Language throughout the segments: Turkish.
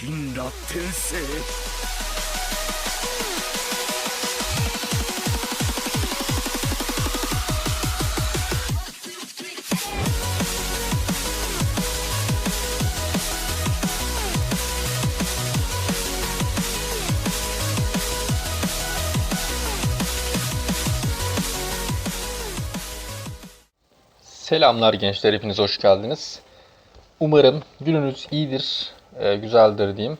神罗転生 Selamlar gençler, hepiniz hoş geldiniz. Umarım gününüz iyidir, e, güzeldir diyeyim.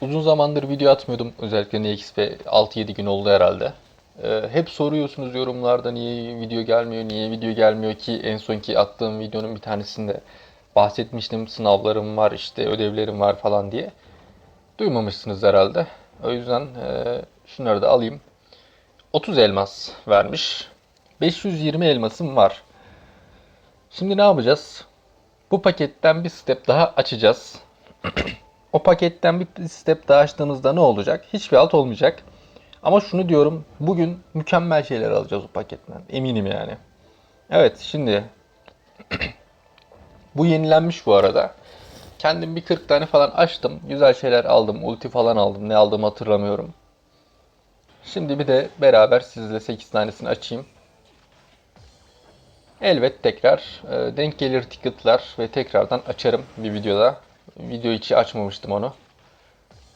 Uzun zamandır video atmıyordum, özellikle NXP 6-7 gün oldu herhalde. E, hep soruyorsunuz yorumlarda niye video gelmiyor, niye video gelmiyor ki en sonki attığım videonun bir tanesinde bahsetmiştim sınavlarım var, işte ödevlerim var falan diye. Duymamışsınız herhalde. O yüzden e, şunları da alayım. 30 elmas vermiş. 520 elmasım var. Şimdi ne yapacağız? Bu paketten bir step daha açacağız. o paketten bir step daha açtığımızda ne olacak? Hiçbir alt olmayacak. Ama şunu diyorum, bugün mükemmel şeyler alacağız o paketten. Eminim yani. Evet, şimdi bu yenilenmiş bu arada. Kendim bir 40 tane falan açtım. Güzel şeyler aldım. Ulti falan aldım. Ne aldığımı hatırlamıyorum. Şimdi bir de beraber sizle 8 tanesini açayım. Elbet tekrar e, denk gelir ticketlar ve tekrardan açarım bir videoda. Video içi açmamıştım onu.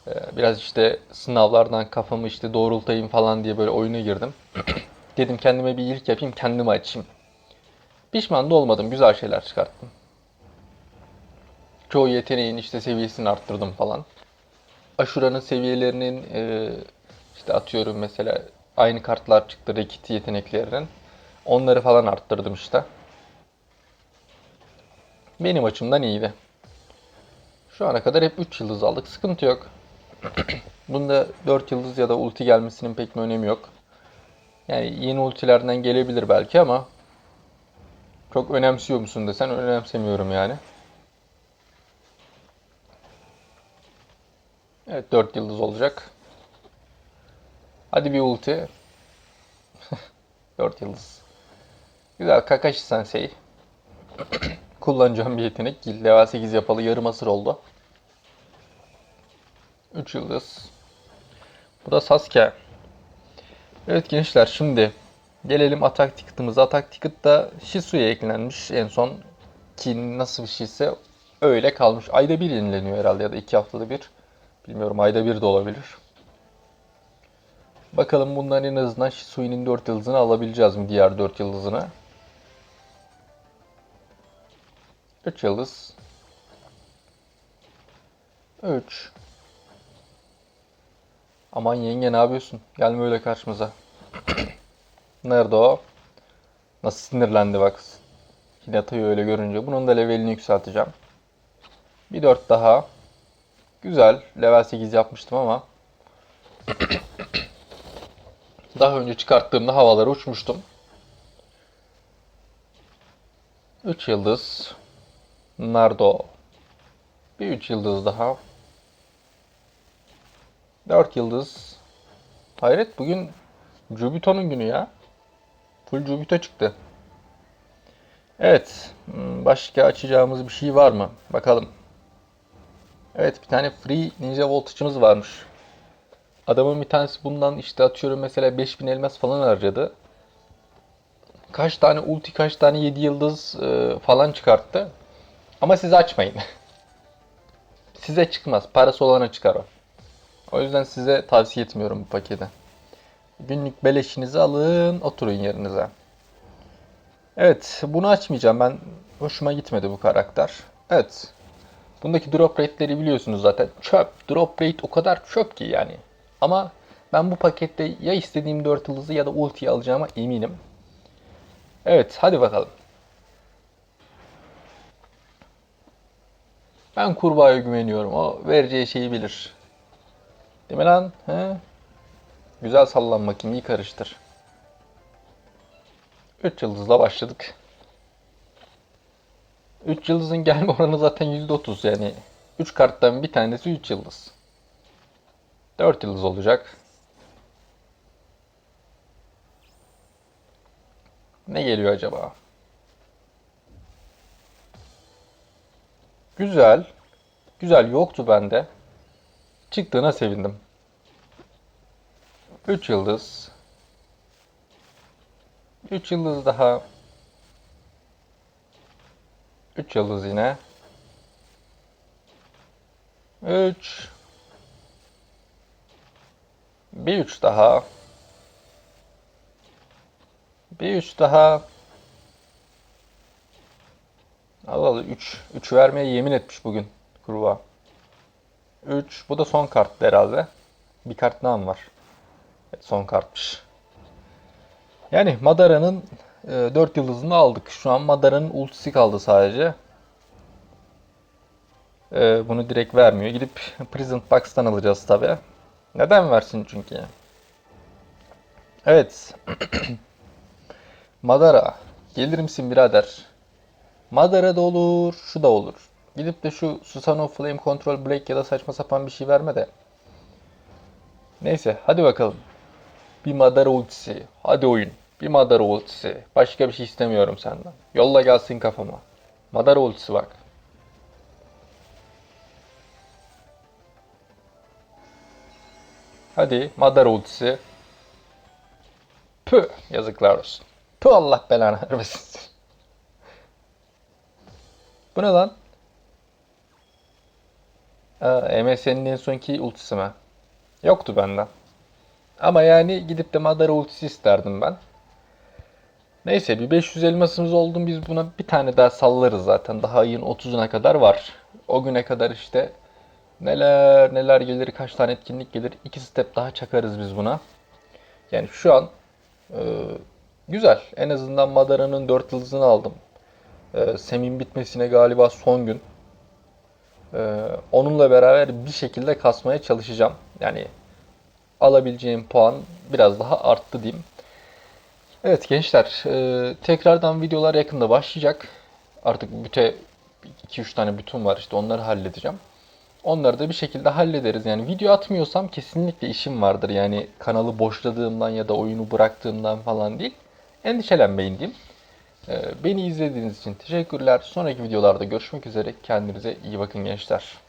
E, biraz işte sınavlardan kafamı işte doğrultayım falan diye böyle oyuna girdim. Dedim kendime bir iyilik yapayım, kendimi açayım. Pişman da olmadım, güzel şeyler çıkarttım. Çoğu yeteneğin işte seviyesini arttırdım falan. Aşuranın seviyelerinin e, işte atıyorum mesela aynı kartlar çıktı Rekit yeteneklerinin. Onları falan arttırdım işte. Benim açımdan iyiydi. Şu ana kadar hep 3 yıldız aldık. Sıkıntı yok. Bunda 4 yıldız ya da ulti gelmesinin pek bir önemi yok. Yani yeni ultilerden gelebilir belki ama çok önemsiyor musun desen önemsemiyorum yani. Evet 4 yıldız olacak. Hadi bir ulti. 4 yıldız. Güzel Kakashi Sensei. Kullanacağım bir yetenek. Level 8 yapalı yarım asır oldu. 3 yıldız. Bu da Sasuke. Evet gençler şimdi gelelim atak ticket'ımıza. Atak ticket da Shisu'ya eklenmiş en son. Ki nasıl bir şeyse öyle kalmış. Ayda bir yenileniyor herhalde ya da iki haftada bir. Bilmiyorum ayda bir de olabilir. Bakalım bundan en azından Shisui'nin 4 yıldızını alabileceğiz mi diğer 4 yıldızını. 3 yıldız. 3. Aman yenge ne yapıyorsun? Gelme öyle karşımıza. Nerede o? Nasıl sinirlendi bak. Hinata'yı öyle görünce. Bunun da levelini yükselteceğim. Bir 4 daha. Güzel. Level 8 yapmıştım ama. Daha önce çıkarttığımda havalara uçmuştum. 3 yıldız. Nardo. Bir 3 yıldız daha. 4 yıldız. Hayret bugün Jubito'nun günü ya. Full Jubito çıktı. Evet. hmm, Başka açacağımız bir şey var mı? Bakalım. Evet bir tane free ninja voltage'ımız varmış. Adamın bir tanesi bundan işte atıyorum mesela 5000 elmas falan harcadı. Kaç tane ulti, kaç tane 7 yıldız e, falan çıkarttı. Ama siz açmayın. size çıkmaz. Parası olana çıkar o. O yüzden size tavsiye etmiyorum bu paketi. Günlük beleşinizi alın, oturun yerinize. Evet, bunu açmayacağım. Ben hoşuma gitmedi bu karakter. Evet. Bundaki drop rate'leri biliyorsunuz zaten. Çöp. Drop rate o kadar çöp ki yani. Ama ben bu pakette ya istediğim 4 yıldızı ya da ultiyi alacağıma eminim. Evet, hadi bakalım. Ben kurbağaya güveniyorum. O vereceği şeyi bilir. Değil mi lan? He? Güzel sallan bakayım, karıştır. 3 yıldızla başladık. 3 yıldızın gelme oranı zaten %30 yani. 3 karttan bir tanesi 3 yıldız. 4 yıldız olacak. Ne geliyor acaba? Güzel. Güzel yoktu bende. Çıktığına sevindim. 3 yıldız. 3 yıldız daha. 3 yıldız yine. 3. Bir 3 daha. Bir 3 daha. Allah Allah 3. 3 vermeye yemin etmiş bugün kurbağa. 3. Bu da son karttı herhalde. Bir kart daha mı var? Evet, son kartmış. Yani Madara'nın e, 4 yıldızını aldık. Şu an Madara'nın ultisi kaldı sadece. E, bunu direkt vermiyor. Gidip Prison Box'tan alacağız tabi. Neden versin çünkü? Evet. Madara. Gelir misin birader? Madara da olur, şu da olur. Gidip de şu Susano Flame Control Break ya da saçma sapan bir şey verme de. Neyse hadi bakalım. Bir Madara ultisi. Hadi oyun. Bir Madara ultisi. Başka bir şey istemiyorum senden. Yolla gelsin kafama. Madara ultisi bak. Hadi Madara ultisi. Püh yazıklar olsun. Püh Allah belanı vermesin. Bu ne lan? Aa, MSN'in en sonki ultisi mi? Yoktu benden. Ama yani gidip de Madara ultisi isterdim ben. Neyse bir 500 elmasımız oldu. Biz buna bir tane daha sallarız zaten. Daha ayın 30'una kadar var. O güne kadar işte neler neler gelir, kaç tane etkinlik gelir. iki step daha çakarız biz buna. Yani şu an e, güzel. En azından Madara'nın 4 yıldızını aldım. E, Sem'in bitmesine galiba son gün. E, onunla beraber bir şekilde kasmaya çalışacağım. Yani alabileceğim puan biraz daha arttı diyeyim. Evet gençler, e, tekrardan videolar yakında başlayacak. Artık büte 2-3 tane bütün var işte onları halledeceğim. Onları da bir şekilde hallederiz. Yani video atmıyorsam kesinlikle işim vardır. Yani kanalı boşladığımdan ya da oyunu bıraktığımdan falan değil. Endişelenmeyin diyeyim. E, beni izlediğiniz için teşekkürler. Sonraki videolarda görüşmek üzere. Kendinize iyi bakın gençler.